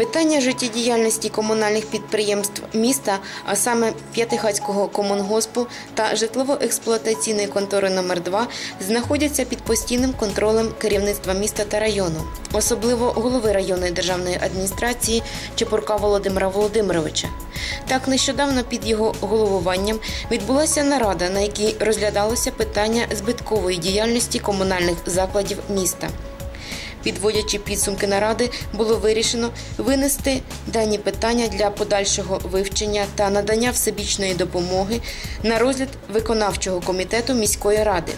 Питання життєдіяльності комунальних підприємств міста, а саме П'ятихацького комунгоспу та житлово-експлуатаційної контори номер 2 знаходяться під постійним контролем керівництва міста та району, особливо голови районної державної адміністрації Чепурка Володимира Володимировича. Так нещодавно під його головуванням відбулася нарада, на якій розглядалося питання збиткової діяльності комунальних закладів міста. Підводячи підсумки наради, було вирішено винести дані питання для подальшого вивчення та надання всебічної допомоги на розгляд виконавчого комітету міської ради.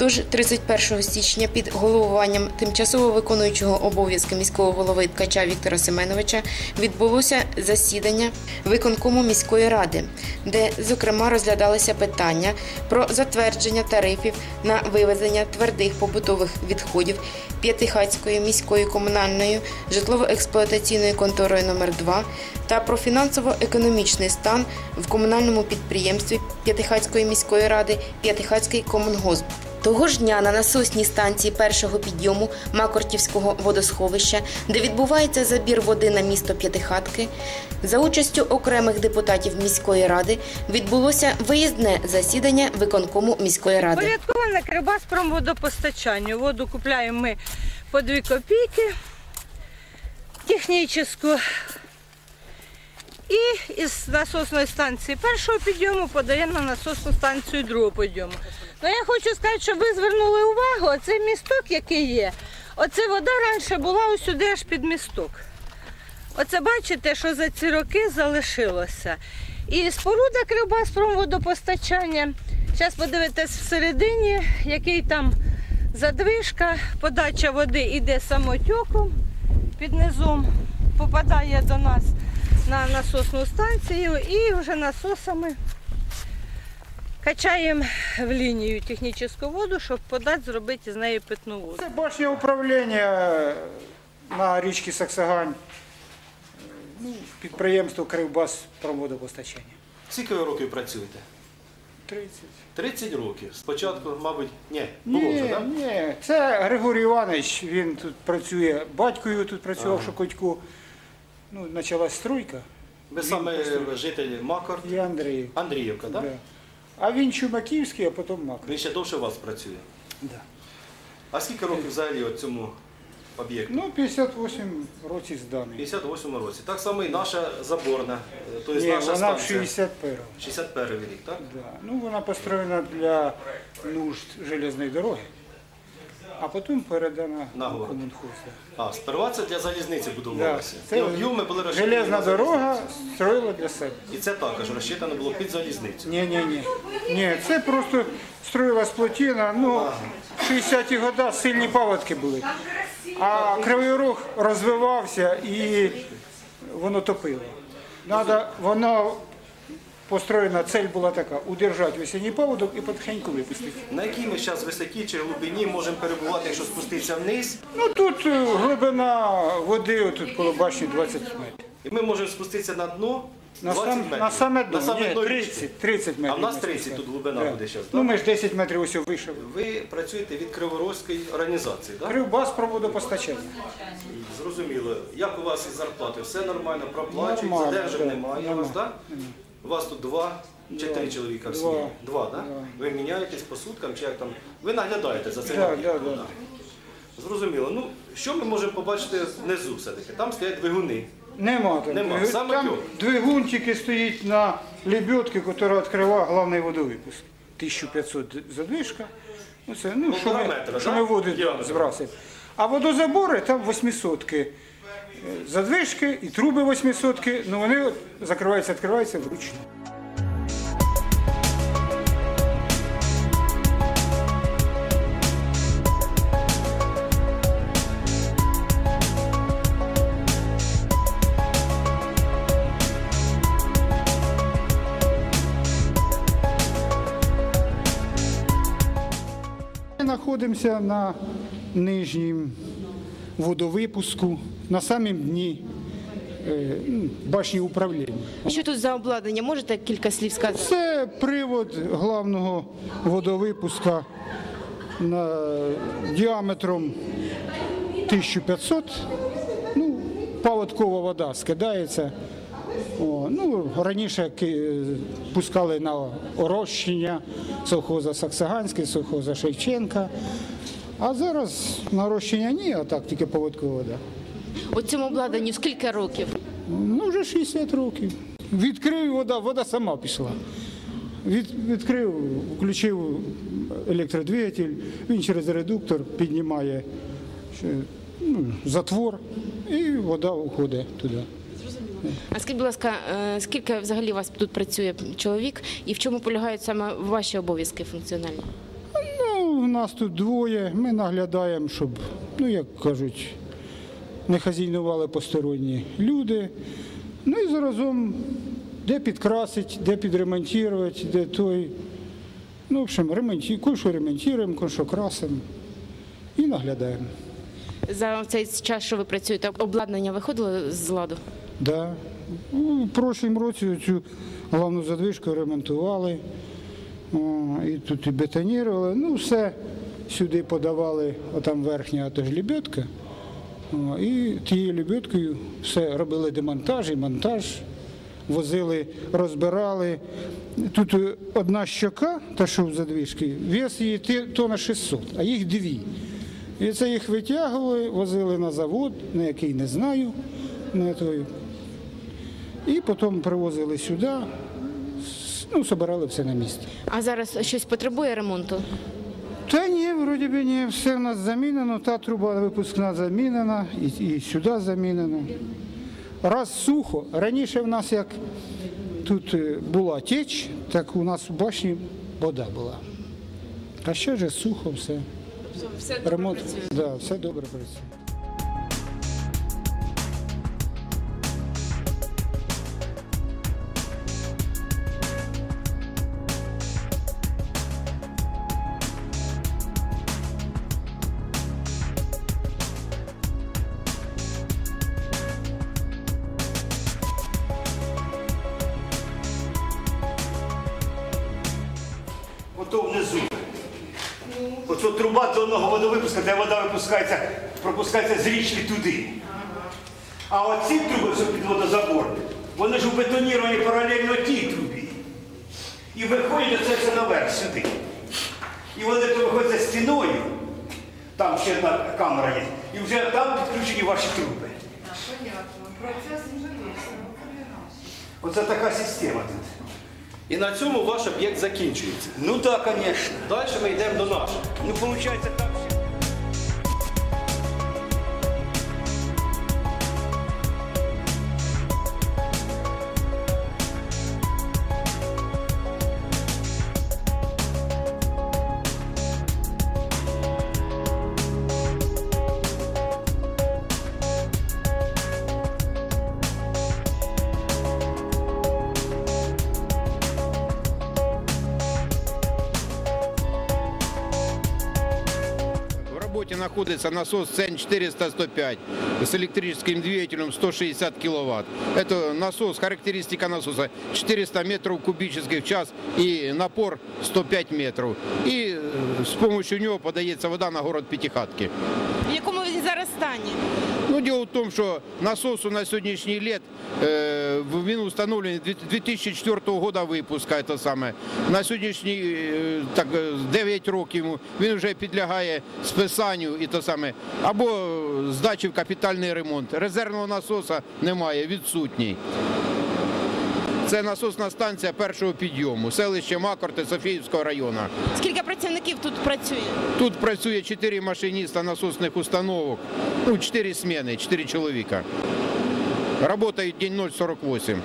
Тож 31 січня під головуванням тимчасово виконуючого обов'язки міського голови Ткача Віктора Семеновича відбулося засідання виконкому міської ради, де зокрема розглядалися питання про затвердження тарифів на вивезення твердих побутових відходів П'ятихацькою міською комунальною житлово-експлуатаційною конторою номер 2 та про фінансово-економічний стан в комунальному підприємстві П'ятихацької міської ради П'ятихацький комунгосп. Того ж дня на насосній станції першого підйому Макортівського водосховища, де відбувається забір води на місто П'ятихатки, за участю окремих депутатів міської ради відбулося виїзне засідання виконкому міської ради. Порядковане Кривбаспром водопостачанню. Воду купляємо ми по 2 копійки технічну. І із насосної станції першого підйому подаємо на насосну станцію другого підйому. Ну я хочу сказати, щоб ви звернули увагу, оцей місток, який є, оце вода раніше була ось сюди аж під місток. Оце бачите, що за ці роки залишилося. І споруда Кривбаспром водопостачання. Зараз подивитесь всередині, який там задвижка, подача води йде самотьоком під низом, попадає до нас на насосну станцію і вже насосами качаємо в лінію технічну воду, щоб подати, зробити з неї питну воду. Це башня управління на річці Саксагань. Ну, підприємство Кривбас проводопостачання. Скільки ви років працюєте? 30. 30 років. Спочатку, мабуть, ні, було вже, так? ні, це Григорій Іванович, він тут працює, батькою тут працював в Шокотьку. Ну, почалась стройка. Ви саме жителі Макар, І Андрій. Андріївка, так? Да. А він Чумаківський, а потім Макар. Він ще довше у вас працює. Да. А скільки років взагалі от цьому об'єкту? Ну, 58 років зданий. 58 році. Так само і наша заборна, е, тобто Ні, наша вона в 61-му. 61 рік, так? Да. Ну, вона построєна для нужд железної дороги, а потім передана На в А, сперва це для залізниці Да. Це І об'єми були розчинені железна дорога строїла для себе. І це також розчитано було під залізницю. Ні, ні, ні. Ні, це просто строїлась плотина. Ну, в 60-ті роки сильні паводки були. А Кривий Рог розвивався і воно топило. Надо, воно построєна, цель була така, удержати весенній паводок і потихеньку випустити. На якій ми зараз висоті чи глибині можемо перебувати, якщо спуститися вниз? Ну тут е, глибина води тут коло башні 20 метрів. І ми можемо спуститися на дно На, 20 сам, метрів. на саме дно, На саме Ні, дно 30, 30 метрів. А в нас ми 30 тут глибина Да. буде зараз, Ну ми ж 10 метрів ось вийшов. Ви працюєте від Криворозької організації, так? Кривбас про водопостачання. Зрозуміло. Як у вас із зарплати? Все нормально, проплачують, Нормально, задержок да, немає у вас, нормально. так? У вас тут два чи Два. три чоловіка в Два. сім'ї? Два, так? Ви міняєтесь по суткам чи як там? Ви наглядаєте за цим? Да, об'єктом, да, да. Зрозуміло. Ну, що ми можемо побачити внизу все-таки? Там стоять двигуни. Нема там. Нема, саме там тьо. двигун тільки стоїть на лебедці, яка відкриває головний водовипуск. 1500 задвижка. Ну, це, ну, що, Полтора ми, метра, що да? ми воду Діаметр. збрасуємо. А водозабори там 800 задвижки і труби 800 ну вони закриваються, відкриваються вручну. Ми знаходимося на нижнім водовипуску, на самім дні е, ну, башні управління. Що тут за обладнання? Можете кілька слів сказати? Це привод головного водовипуска на діаметром 1500. Ну, паводкова вода скидається. О, ну, раніше пускали на орощення совхоза Саксаганський, совхоза Шевченка. А зараз на орощення ні, а так тільки паводкова вода. У цьому обладнанню скільки років? Ну, вже 60 років. Відкрив вода, вода сама пішла. Від, відкрив, включив електродвигатель, він через редуктор піднімає ще, ну, затвор і вода уходить туди. А скажіть, будь ласка, е, скільки взагалі у вас тут працює чоловік і в чому полягають саме ваші обов'язки функціональні? Ну, у нас тут двоє, ми наглядаємо, щоб, ну як кажуть, не хазійнували посторонні люди. Ну і заразом де підкрасить, де підремонтувати, де той. Ну, в общем, ремонті, кое-що ремонтуємо, кое-що красимо і наглядаємо. За цей час, що ви працюєте, обладнання виходило з ладу? Да. Ну, в прошлому році цю головну задвижку ремонтували. О, і тут і бетонірували. Ну, все сюди подавали, отам верхня ото ж лебедка. І тією лебедкою все робили демонтаж і монтаж, возили, розбирали. Тут е, одна щока, та що в задвижці, вес її тонна 600, а їх дві. І це їх витягували, возили на завод, на який не знаю, на той. І потім привозили сюди, ну, збирали все на місці. А зараз щось потребує ремонту? Та ні, вроді би ні, все в нас замінено, та труба випускна замінена, і, і сюди замінено. Раз сухо, раніше в нас як тут е, була теч, так у нас у башні вода була. А ще ж сухо все. Все Ремонт, да, все добре працює. Оце труба донного водовипуска, де вода випускається, пропускається з річки туди. А оці труби все під водозабор, вони ж убетоніровані паралельно тій трубі. І виходять оце все наверх сюди. І вони то виходять за стіною, там ще одна камера є, і вже там підключені ваші труби. Оце така система тут. І на цьому ваш об'єкт закінчується. Ну так, звісно. Далі ми йдемо до нашого. Ну, виходить так. находится насос ЦЕН 400-105 с электрическим двигателем 160 киловатт. Это насос, характеристика насоса 400 метров кубических в час и напор 105 метров. И э, с помощью него подается вода на город Пятихатки. В якому він зараз стані? Ну, дело в том, что насосу на сегодняшний лет, э, в- він установлений 2004 года выпуска, это саме. На сьогоднішній, е, так, е, 9 років йому, він вже підлягає списанню і то саме, або здачі в капітальний ремонт. Резервного насоса немає, відсутній. Це насосна станція першого підйому, селище Макорти Софіївського району. Скільки працівників тут працює? Тут працює 4 машиніста насосних установок, ну, 4 сміни, 4 чоловіка. Работають день 048.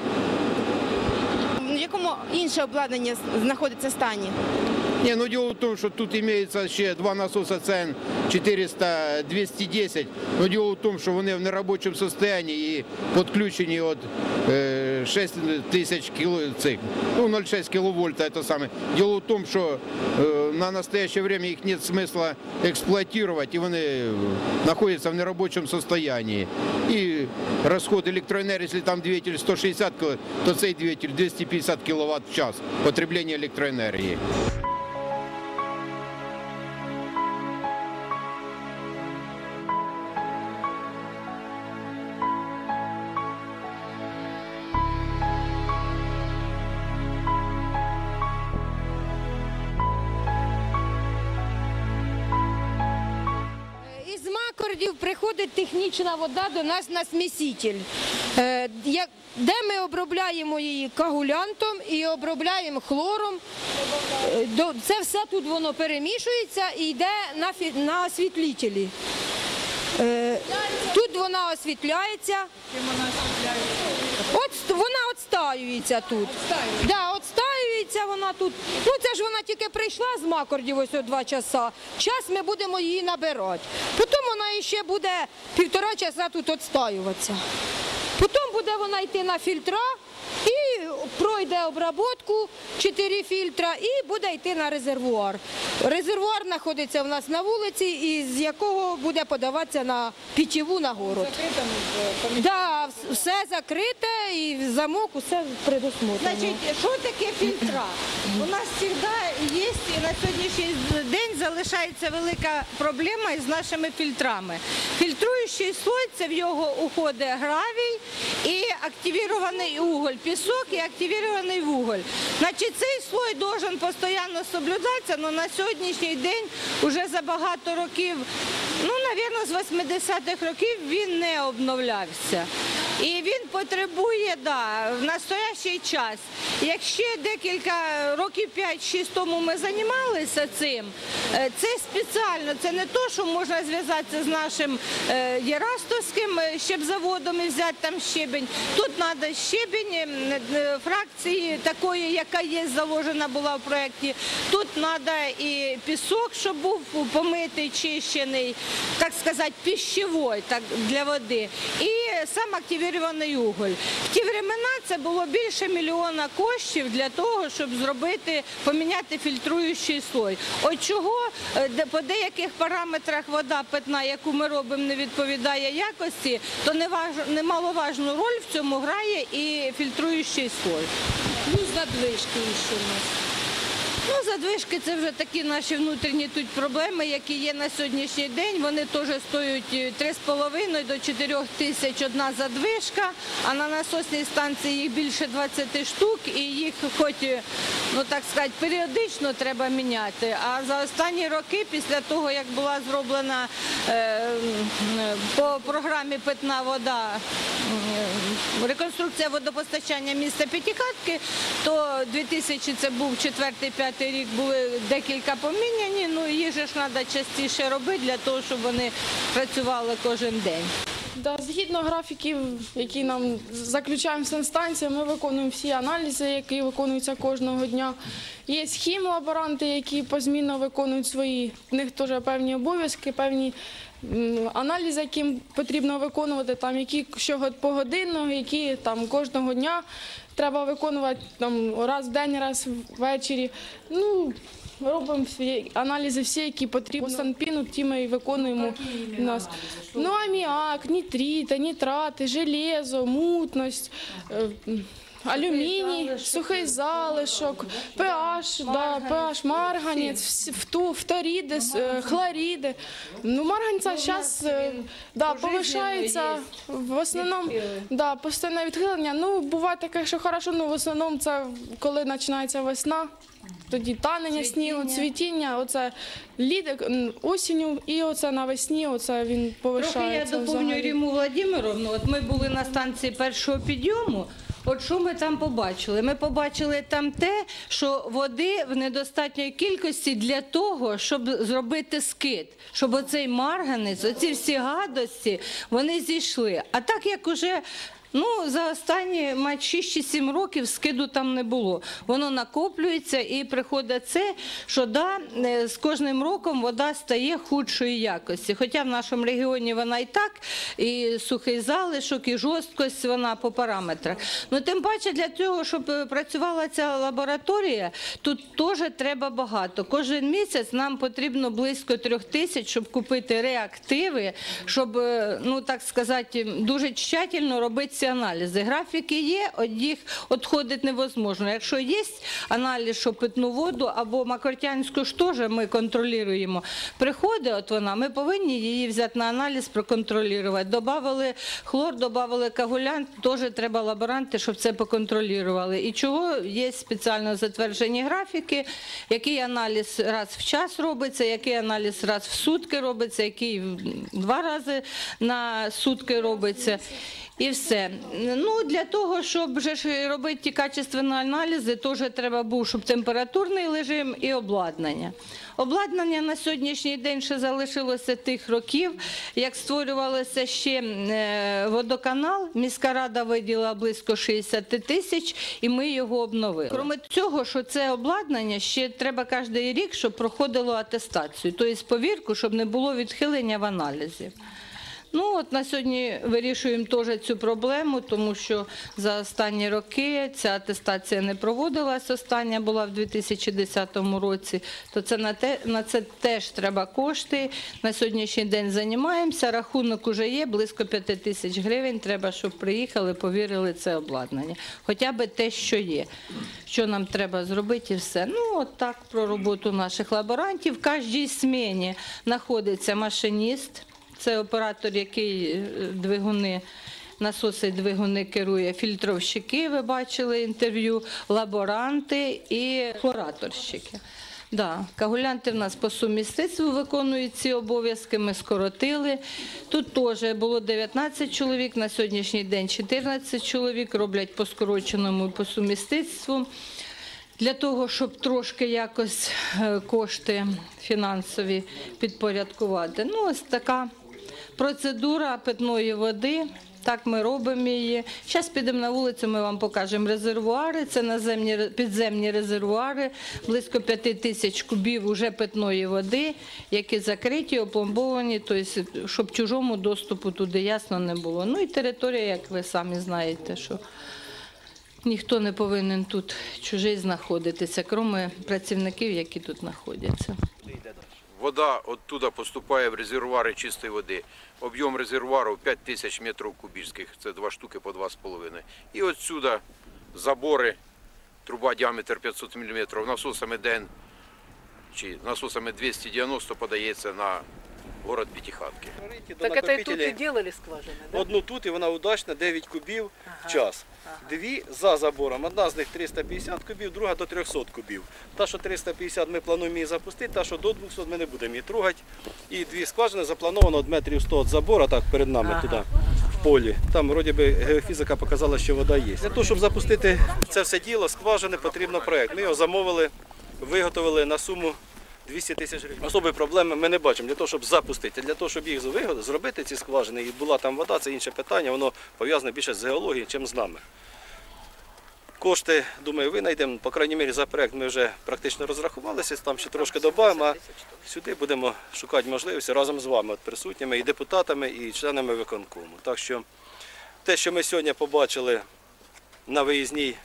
В якому інше обладнання знаходиться в стані? Не, ну дело в том, что тут имеется ще два насоса ЦН 400-210. Но дело в том, що вони в неробочому состоянии і підключені е, 6 тисяч кіло, ну 0,6 кіловольта, это саме. Дело в том, що е, на настоящее время їх нет смысла експлуатировать, і вони е, знаходяться в неробочому состоянии. І розход електроенергії, якщо там двигатель 160 кВт, то цей двигатель 250 кВт в час потреблення електроенергії. Фільтрів приходить технічна вода до нас на сміситель, е, де ми обробляємо її кагулянтом і обробляємо хлором. Е, Це все тут воно перемішується і йде на, освітлітелі. Е, Тут вона освітляється. От вона отстаюється тут. Да, отстаюється вона тут. Ну це ж вона тільки прийшла з Макордів ось о два часа. Час ми будемо її набирати. Потім вона ще буде півтора часа тут отстаюватися. Потім буде вона йти на фільтра і пройде обработку 4 фільтра і буде йти на резервуар. Резервуар знаходиться в нас на вулиці, і з якого буде подаватися на питєву на город. Вс- все закрите і замок, усе предусмотрено. Значить, що таке фільтра? У нас завжди є і на сьогоднішній день залишається велика проблема із нашими фільтрами. Фільтруючий слой це в його уходить гравій і активірований уголь, пісок і активірований вуголь. Значить, цей слой должен постійно соблюдатися, але на сьогоднішній день вже за багато років, ну, мабуть, з 80-х років він не обновлявся. І він потребує, да, в настоящий час. Якщо декілька років 5-6 тому ми займалися цим, е, це спеціально, це не то, що можна зв'язатися з нашим е, Єрастовським е, щебзаводом і взяти там щебень. Тут треба щебень фракції такої, яка є заложена була в проєкті. Тут треба і пісок, щоб був помитий, чищений, так сказати, пищевой так, для води. І сам активірований уголь. В ті времена це було більше мільйона коштів для того, щоб зробити, поміняти фільтруючий слой. От чого е, по деяких параметрах вода питна, яку ми робимо, не відповідає якості, то немаловажну роль в цьому грає і фільтруючий слой. Плюс задвижки ще у нас. Ну, задвижки це вже такі наші внутрішні тут проблеми, які є на сьогоднішній день. Вони теж стоять е, 3,5 до 4 тисяч одна задвижка, а на насосній станції їх більше 20 штук, і їх хоч, е, ну так сказати, періодично треба міняти. А за останні роки, після того, як була зроблена е, е, по програмі Питна вода реконструкція водопостачання міста П'ятихатки, то 2000 це був 4-5 рік, були декілька поміняні, ну їх ж треба частіше робити для того, щоб вони працювали кожен день. Да, згідно графіків, які нам заключаємо санстанція, ми виконуємо всі аналізи, які виконуються кожного дня. Є хімлаборанти, які позмінно виконують свої, в них теж певні обов'язки, певні м, аналізи, які потрібно виконувати, там які щого погодинно, які там кожного дня треба виконувати там раз в день, раз ввечері. Ну, Робимо всі аналізи, всі, які потрібні. Санпіну, ті ми і виконуємо у нас. Ну, аміак, нітрити, нітрати, железо, мутність, е, алюміній, сухий залишок, pH, да, pH, марганець, фторіди, е, хлоріди. Ну, марганця зараз да, повишається в основному, да, постійне відхилення. Ну, буває таке, що хорошо, ну в основному це коли починається весна. Тоді танення снігу, цвітіння, оце лід, м, осінню і оце навесні, оце він Трохи я доповню. Ріму Владимировну. От ми були на станції першого підйому. От що ми там побачили? Ми побачили там те, що води в недостатньої кількості для того, щоб зробити скид, щоб оцей марганець, оці всі гадості, вони зійшли. А так як уже Ну, за останні мать 6 чи 7 років скиду там не було. Воно накоплюється і приходить це, що да, е, з кожним роком вода стає худшої якості. Хоча в нашому регіоні вона і так, і сухий залишок, і жорсткость вона по параметрах. Ну, тим паче для того, щоб е, працювала ця лабораторія, тут теж треба багато. Кожен місяць нам потрібно близько трьох тисяч, щоб купити реактиви, щоб, е, ну так сказати, дуже тщательно робити всі аналізи. Графіки є, їх відходити невозможно. Якщо є аналіз, що питну воду або макротянську ж теж ми контролюємо. Приходить от вона, ми повинні її взяти на аналіз, проконтролювати. Добавили хлор, добавили кагулянт, теж треба лаборанти, щоб це поконтролювали. І чого є спеціально затверджені графіки, який аналіз раз в час робиться, який аналіз раз в сутки робиться, який два рази на сутки робиться. І все. Ну, для того, щоб вже робити ті качественні аналізи, теж треба був, щоб температурний режим і обладнання. Обладнання на сьогоднішній день ще залишилося тих років, як створювалося ще е, водоканал. Міська рада виділила близько 60 тисяч, і ми його обновили. Крім цього, що це обладнання ще треба кожен рік, щоб проходило атестацію, тобто повірку, щоб не було відхилення в аналізі. Ну от на сьогодні вирішуємо теж цю проблему, тому що за останні роки ця атестація не проводилась. Остання була в 2010 році. То це на те на це теж треба кошти. На сьогоднішній день займаємося. Рахунок уже є близько 5 тисяч гривень. Треба, щоб приїхали, повірили це обладнання. Хоча б те, що є. Що нам треба зробити, і все. Ну от так про роботу наших лаборантів. В кожній сміні знаходиться машиніст. Це оператор, який е, двигуни, насоси двигуни керує, фільтровщики, ви бачили інтерв'ю, лаборанти і хлораторщики. Да, кагулянти в нас по сумісництву виконують ці обов'язки, ми скоротили. Тут теж було 19 чоловік, на сьогоднішній день 14 чоловік роблять по скороченому по сумісництву. Для того, щоб трошки якось е, кошти фінансові підпорядкувати. Ну, ось така процедура питної води. Так ми робимо її. Зараз підемо на вулицю, ми вам покажемо резервуари. Це наземні підземні резервуари, близько 5 тисяч кубів уже питної води, які закриті, опломбовані, тобто, щоб чужому доступу туди ясно не було. Ну і територія, як ви самі знаєте, що ніхто не повинен тут чужий знаходитися, крім працівників, які тут знаходяться. Вода оттуда поступає в резервуари чистої води. Об'єм резервуару 5 тисяч метрів кубічних, це два штуки по 2,5. І отсюда забори, труба діаметр 500 мм, насосами ДН чи насосами 290 подається на город П'ятихатки. Так это и тут и делали скважины, да? Одну тут і вона удачна 9 кубів в час. Дві за забором. Одна з них 350 кубів, друга до 300 кубів. Та, що 350 ми плануємо її запустити, та, що до 200 ми не будемо її трогати. І дві скважини заплановано від метрів 100 від забору, так перед нами туди, в полі. Там вроді би геофізика показала, що вода є. Для того, щоб запустити це все діло, скважини потрібно проєкт. Ми його замовили, виготовили на суму 200 тисяч гривень. Особої проблеми ми не бачимо для того, щоб запустити. Для того, щоб їх зробити, ці скважини, і була там вода, це інше питання, воно пов'язане більше з геологією, чим з нами. Кошти, думаю, винайдемо. По крайній мірі за проект ми вже практично розрахувалися, там ще трошки додаємо, а сюди будемо шукати можливості разом з вами, от присутніми, і депутатами, і членами виконкому. Так що те, що ми сьогодні побачили на виїзній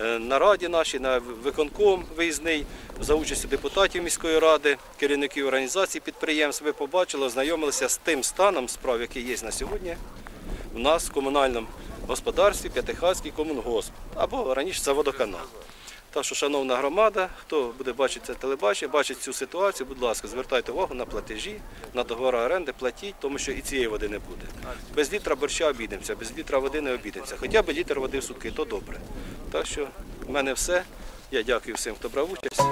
е, нараді нашій, на виконком виїзний, за участю депутатів міської ради, керівників організацій, підприємств, ви побачили, ознайомилися з тим станом справ, який є на сьогодні у нас в комунальному господарстві П'ятихатський комунгосп, або раніше це водоканал. Так що, шановна громада, хто буде бачити це телебачення, бачить цю ситуацію, будь ласка, звертайте увагу на платежі, на договори оренди, платіть, тому що і цієї води не буде. Без літра борща обійдемося, без літра води не обійдемося. Хоча б літр води в сутки, то добре. Так що в мене все. Я дякую всім, хто брав участь.